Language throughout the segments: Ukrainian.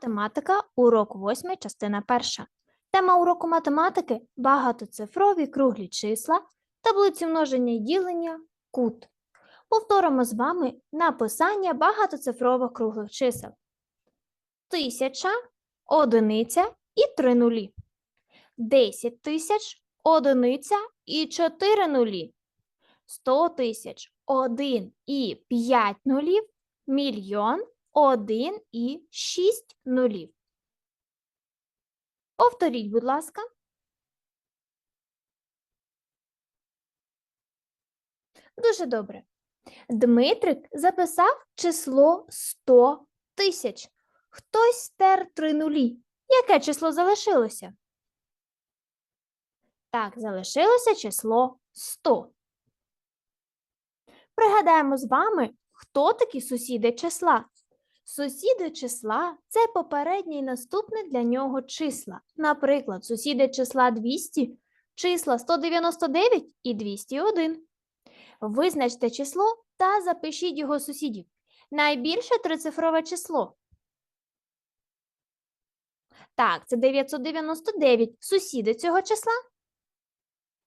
Математика, урок 8, частина 1. Тема уроку математики багатоцифрові круглі числа, таблиці множення і ділення, кут. Повторимо з вами написання багатоцифрових круглих чисел. Тисяча, одиниця і три нулі. Десять тисяч, одиниця і чотири нулі. Сто тисяч, один і п'ять нулів, мільйон, один і шість нулів. Повторіть, будь ласка. Дуже добре. Дмитрик записав число 100 тисяч. Хтось стер три нулі. Яке число залишилося? Так, залишилося число 100. Пригадаємо з вами, хто такі сусіди числа. Сусіди числа це попереднє і наступне для нього числа. Наприклад, сусіди числа 200, числа 199 і 201. Визначте число та запишіть його сусідів. Найбільше трицифрове число. Так, це 999. Сусіди цього числа.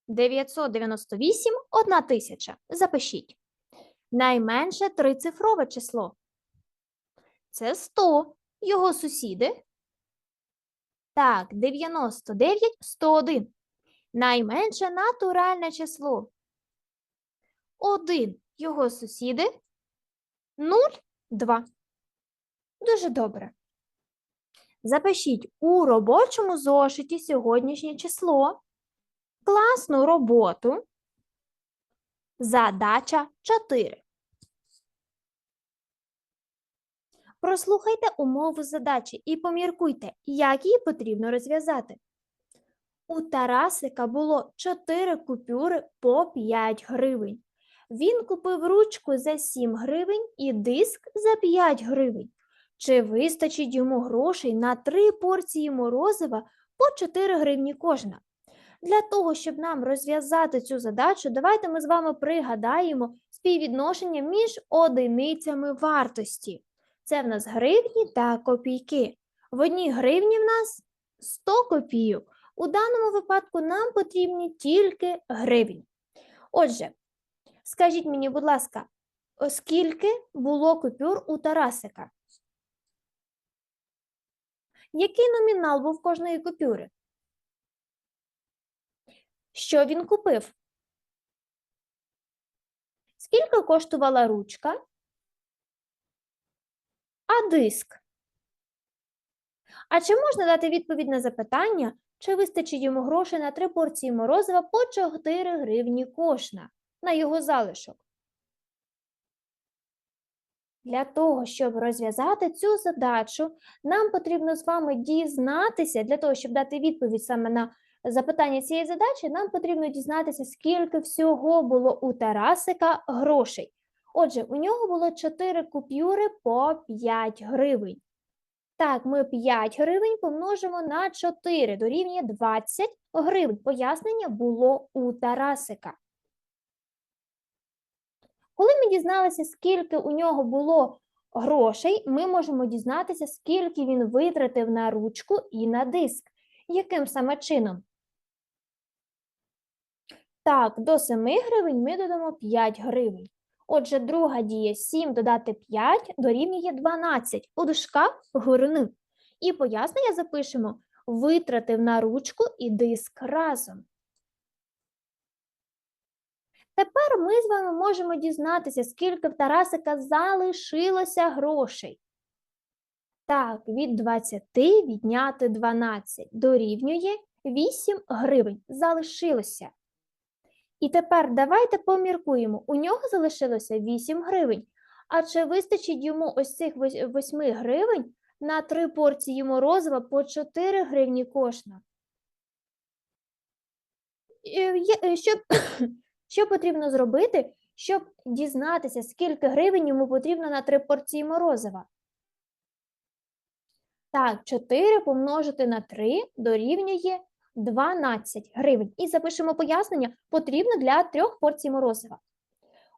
998 – 1 тисяча. Запишіть. Найменше трицифрове число. Це 100. Його сусіди. Так, 99, 101. Найменше натуральне число. 1. Його сусіди. 0, 2. Дуже добре. Запишіть у робочому зошиті сьогоднішнє число. Класну роботу. Задача 4. Прослухайте умову задачі і поміркуйте, як її потрібно розв'язати. У Тарасика було 4 купюри по 5 гривень. Він купив ручку за 7 гривень і диск за 5 гривень. Чи вистачить йому грошей на 3 порції морозива по 4 гривні кожна? Для того, щоб нам розв'язати цю задачу, давайте ми з вами пригадаємо співвідношення між одиницями вартості. Це в нас гривні та копійки. В одній гривні в нас 100 копійок. У даному випадку нам потрібні тільки гривні. Отже, скажіть мені, будь ласка, оскільки було купюр у Тарасика? Який номінал був кожної купюри? Що він купив? Скільки коштувала ручка? А диск? А чи можна дати відповідь на запитання, чи вистачить йому грошей на три порції морозива по 4 гривні кожна на його залишок? Для того, щоб розв'язати цю задачу, нам потрібно з вами дізнатися, для того, щоб дати відповідь саме на запитання цієї задачі, нам потрібно дізнатися, скільки всього було у Тарасика грошей. Отже, у нього було 4 купюри по 5 гривень. Так, ми 5 гривень помножимо на 4, дорівнює 20 гривень. Пояснення було у Тарасика. Коли ми дізналися, скільки у нього було грошей, ми можемо дізнатися, скільки він витратив на ручку і на диск. Яким саме чином? Так, до 7 гривень ми додамо 5 гривень. Отже, друга дія 7 додати 5 дорівнює 12 у дужках гурни. І пояснення запишемо витратив на ручку і диск разом. Тепер ми з вами можемо дізнатися, скільки в Тарасика залишилося грошей. Так, від 20 відняти 12 дорівнює 8 гривень. Залишилося. І тепер давайте поміркуємо. У нього залишилося 8 гривень. А чи вистачить йому ось цих 8 гривень на 3 порції морозива по 4 гривні кожна? Е, е, Що, що потрібно зробити, щоб дізнатися, скільки гривень йому потрібно на 3 порції морозива? Так, 4 помножити на 3 дорівнює 12 гривень. І запишемо пояснення, потрібно для трьох порцій морозива.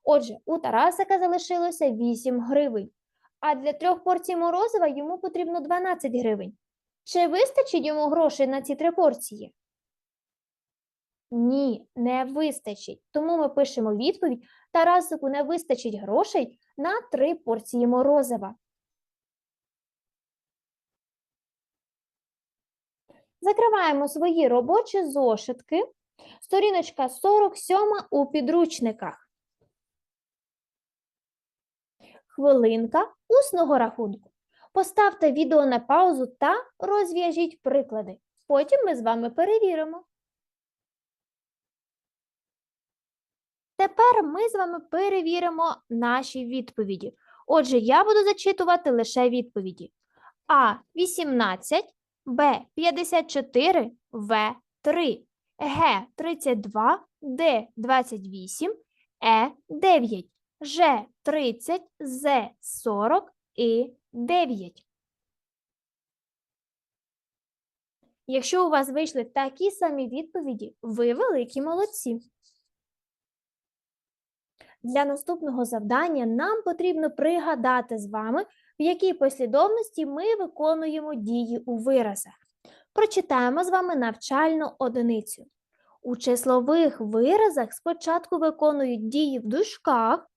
Отже, у Тарасика залишилося 8 гривень. а для трьох порцій морозива йому потрібно 12 гривень. Чи вистачить йому грошей на ці три порції? Ні, не вистачить. Тому ми пишемо відповідь Тарасику не вистачить грошей на три порції морозива. Закриваємо свої робочі зошитки. Сторіночка 47 у підручниках. Хвилинка усного рахунку. Поставте відео на паузу та розв'яжіть приклади. Потім ми з вами перевіримо. Тепер ми з вами перевіримо наші відповіді. Отже, я буду зачитувати лише відповіді. А 18, Б 54, В 3, Г 32, Д 28, Е 9, Ж 30, З 40 і 9. Якщо у вас вийшли такі самі відповіді, ви великі молодці. Для наступного завдання нам потрібно пригадати з вами, в якій послідовності ми виконуємо дії у виразах. Прочитаємо з вами навчальну одиницю. У числових виразах спочатку виконують дії в дужках,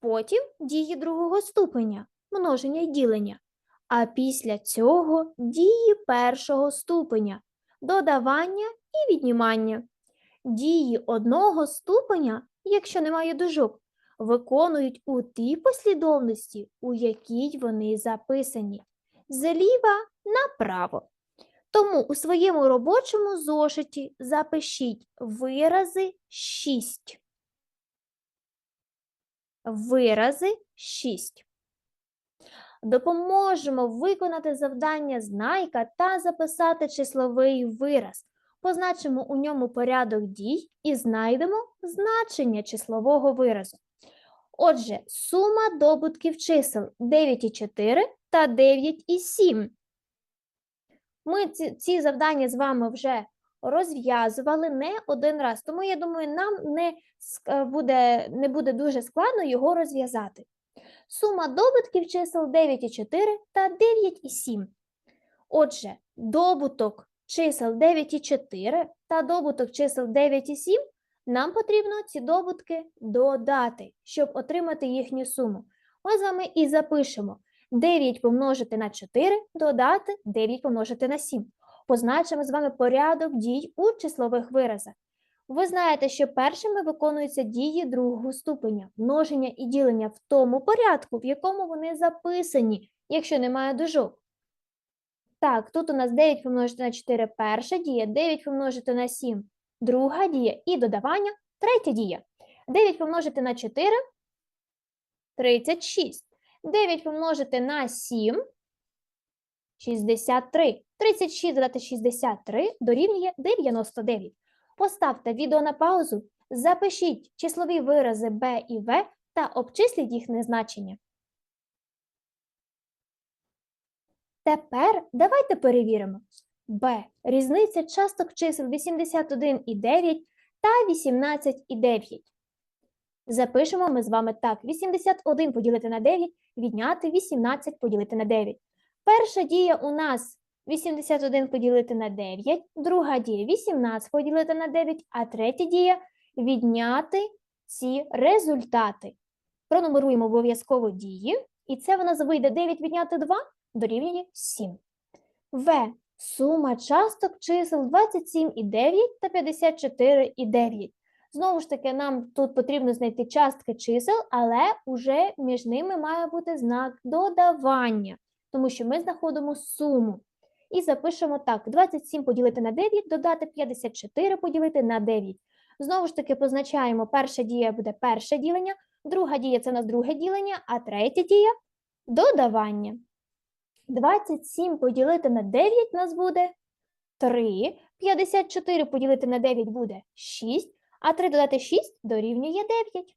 потім дії другого ступеня, множення й ділення, а після цього дії першого ступеня, додавання і віднімання. Дії одного ступеня, якщо немає дужок, виконують у тій послідовності, у якій вони записані, зліва направо. Тому у своєму робочому зошиті запишіть вирази 6. Вирази 6. Допоможемо виконати завдання знайка та записати числовий вираз. Позначимо у ньому порядок дій і знайдемо значення числового виразу. Отже, сума добутків чисел 9,4 та 9,7. Ми ці, ці завдання з вами вже розв'язували не один раз, тому я думаю, нам не буде, не буде дуже складно його розв'язати. Сума добутків чисел 9,4 та 9,7. Отже, добуток чисел 9,4 та добуток чисел 9,7 нам потрібно ці добутки додати, щоб отримати їхню суму. Ми з вами і запишемо 9 помножити на 4, додати 9 помножити на 7. Позначимо з вами порядок дій у числових виразах. Ви знаєте, що першими виконуються дії другого ступеня, множення і ділення в тому порядку, в якому вони записані, якщо немає дужок. Так, тут у нас 9 помножити на 4 перша дія, 9 помножити на 7 друга дія і додавання третя дія. 9 помножити на 4 36. 9 помножити на 7 63. 36 додати 63 дорівнює 99. Поставте відео на паузу, запишіть числові вирази b і v та обчисліть їхнє значення. Тепер давайте перевіримо. Б. Різниця часток чисел 81,9 та 18,9. Запишемо ми з вами так. 81 поділити на 9, відняти 18 поділити на 9. Перша дія у нас 81 поділити на 9, друга дія 18 поділити на 9, а третя дія відняти ці результати. Пронумеруємо обов'язково дії, і це в нас вийде 9 відняти 2 дорівнює 7. В. Сума часток чисел 27,9 та 54,9. Знову ж таки, нам тут потрібно знайти частки чисел, але уже між ними має бути знак додавання, тому що ми знаходимо суму. І запишемо так: 27 поділити на 9, додати 54 поділити на 9. Знову ж таки, позначаємо, перша дія буде перше ділення, друга дія це у нас друге ділення, а третя дія додавання. 27 поділити на 9 нас буде 3, 54 поділити на 9 буде 6, а 3 додати 6 дорівнює 9.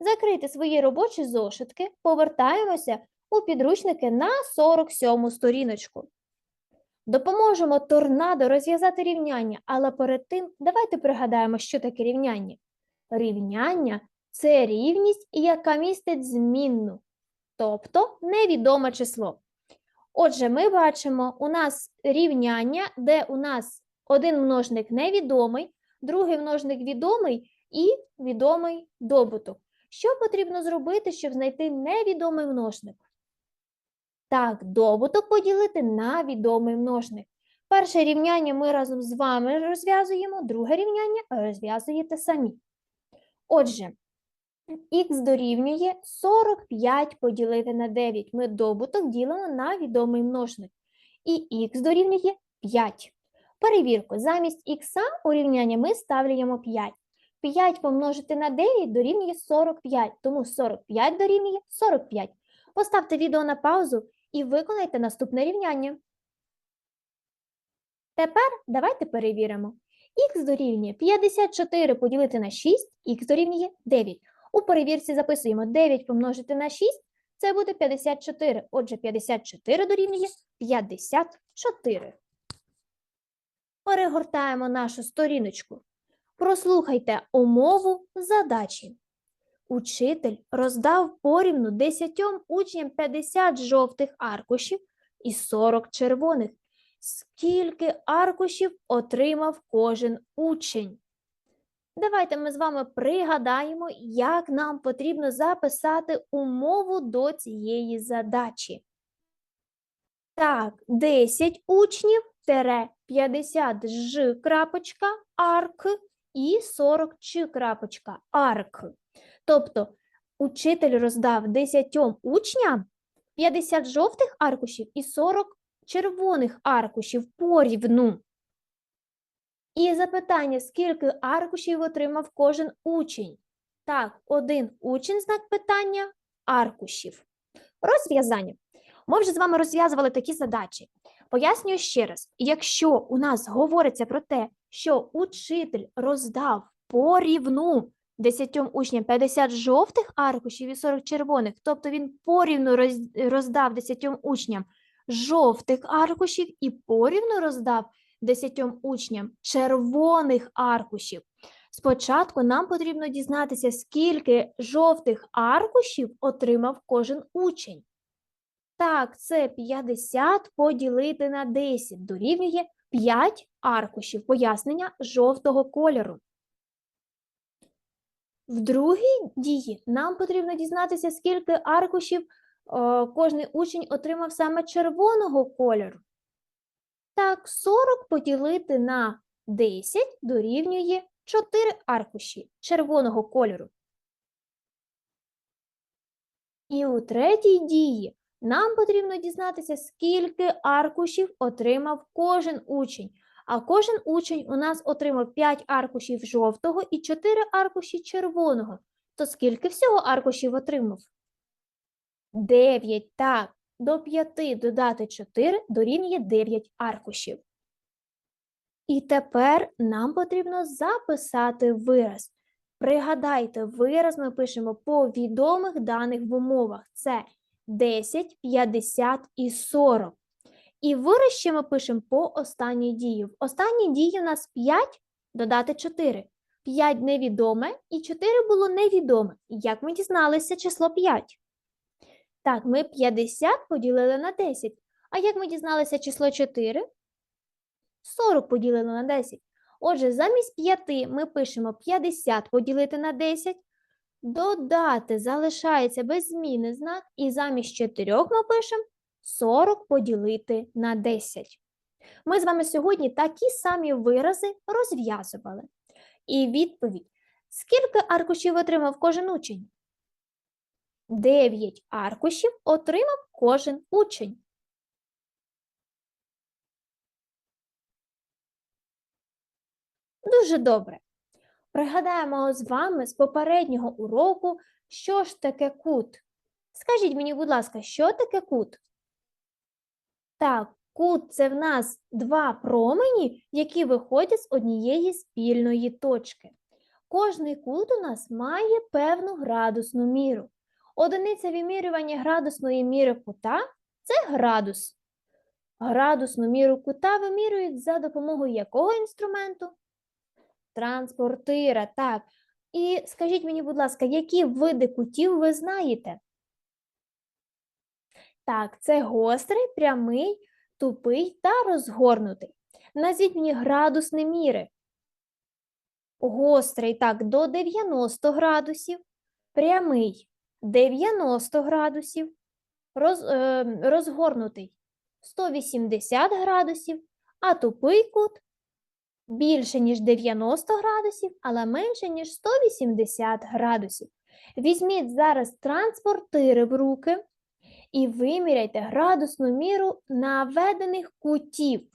Закрити свої робочі зошитки, повертаємося у підручники на 47 сторіночку. Допоможемо торнадо розв'язати рівняння, але перед тим давайте пригадаємо, що таке рівняння. Рівняння – це рівність, яка містить змінну, тобто невідоме число. Отже, ми бачимо, у нас рівняння, де у нас один множник невідомий, другий множник відомий і відомий добуток. Що потрібно зробити, щоб знайти невідомий множник? Так, добуток поділити на відомий множник. Перше рівняння ми разом з вами розв'язуємо, друге рівняння розв'язуєте самі. Отже, х дорівнює 45 поділити на 9. Ми добуток ділимо на відомий множник. І х дорівнює 5. Перевірку. Замість х у рівнянні ми ставляємо 5. 5 помножити на 9 дорівнює 45, тому 45 дорівнює 45. Поставте відео на паузу і виконайте наступне рівняння. Тепер давайте перевіримо. Х дорівнює 54 поділити на 6, х дорівнює 9. У перевірці записуємо 9 помножити на 6, це буде 54. Отже, 54 дорівнює 54. Перегортаємо нашу сторіночку. Прослухайте умову задачі. Учитель роздав порівну 10 учням 50 жовтих аркушів і 40 червоних. Скільки аркушів отримав кожен учень? Давайте ми з вами пригадаємо, як нам потрібно записати умову до цієї задачі. Так, 10 учнів тере 50 ж крапочка арк і 40 ч крапочка арк. Тобто учитель роздав 10 учням 50 жовтих аркушів і 40 червоних аркушів порівну. І запитання, скільки аркушів отримав кожен учень? Так, один учень знак питання аркушів. Розв'язання. Ми вже з вами розв'язували такі задачі. Пояснюю ще раз: якщо у нас говориться про те, що учитель роздав порівну 10 учням 50 жовтих аркушів і 40 червоних, тобто він порівну роздав 10 учням жовтих аркушів і порівну роздав 10 учням червоних аркушів. Спочатку нам потрібно дізнатися, скільки жовтих аркушів отримав кожен учень. Так, це 50 поділити на 10 дорівнює 5 аркушів пояснення жовтого кольору. В другій дії нам потрібно дізнатися, скільки аркушів е, кожний учень отримав саме червоного кольору. Так, 40 поділити на 10 дорівнює 4 аркуші червоного кольору. І у третій дії нам потрібно дізнатися, скільки аркушів отримав кожен учень. А кожен учень у нас отримав 5 аркушів жовтого і 4 аркуші червоного. То скільки всього аркушів отримав? 9. Так, до 5 додати 4 дорівнює 9 аркушів. І тепер нам потрібно записати вираз. Пригадайте, вираз ми пишемо по відомих даних в умовах. Це 10, 50 і 40. І вираз ще ми пишемо по останній дії. В останній дії у нас 5 додати 4. 5 невідоме і 4 було невідоме. Як ми дізналися число 5? Так, ми 50 поділили на 10. А як ми дізналися число 4? 40 поділили на 10. Отже, замість 5 ми пишемо 50 поділити на 10. Додати залишається без зміни знак, і замість 4 ми пишемо 40 поділити на 10. Ми з вами сьогодні такі самі вирази розв'язували. І відповідь: скільки аркушів отримав кожен учень? 9 аркушів отримав кожен учень. Дуже добре. Пригадаємо з вами з попереднього уроку, що ж таке кут. Скажіть мені, будь ласка, що таке кут? Так, кут це в нас два промені, які виходять з однієї спільної точки. Кожний кут у нас має певну градусну міру. Одиниця вимірювання градусної міри кута це градус. Градусну міру кута вимірюють за допомогою якого інструменту? Транспортира, так. І скажіть мені, будь ласка, які види кутів ви знаєте? Так, це гострий, прямий, тупий та розгорнутий. Назвіть мені градусні міри. Гострий так до 90 градусів, прямий 90 градусів, роз, е, розгорнутий 180 градусів, а тупий кут більше, ніж 90 градусів, але менше, ніж 180 градусів. Візьміть зараз транспортири в руки і виміряйте градусну міру наведених кутів.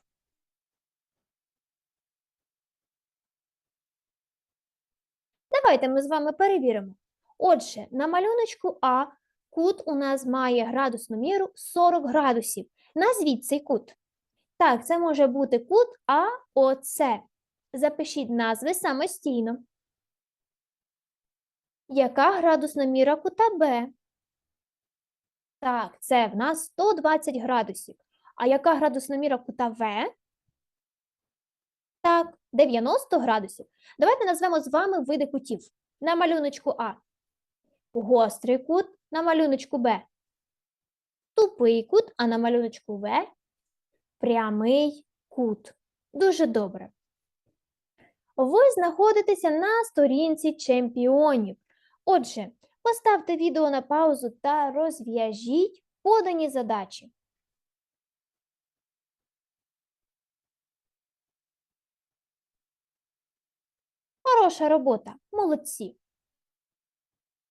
Давайте ми з вами перевіримо. Отже, на малюночку А кут у нас має градусну міру 40 градусів. Назвіть цей кут. Так, це може бути кут АОЦ. Запишіть назви самостійно. Яка градусна міра кута Б? Так, це в нас 120 градусів. А яка градусна міра кута В? Так, 90 градусів. Давайте назвемо з вами види кутів. На малюночку А. Гострий кут на малюночку Б. Тупий кут, а на малюночку В прямий кут. Дуже добре. Ви знаходитеся на сторінці чемпіонів. Отже, поставте відео на паузу та розв'яжіть подані задачі. Хороша робота, молодці.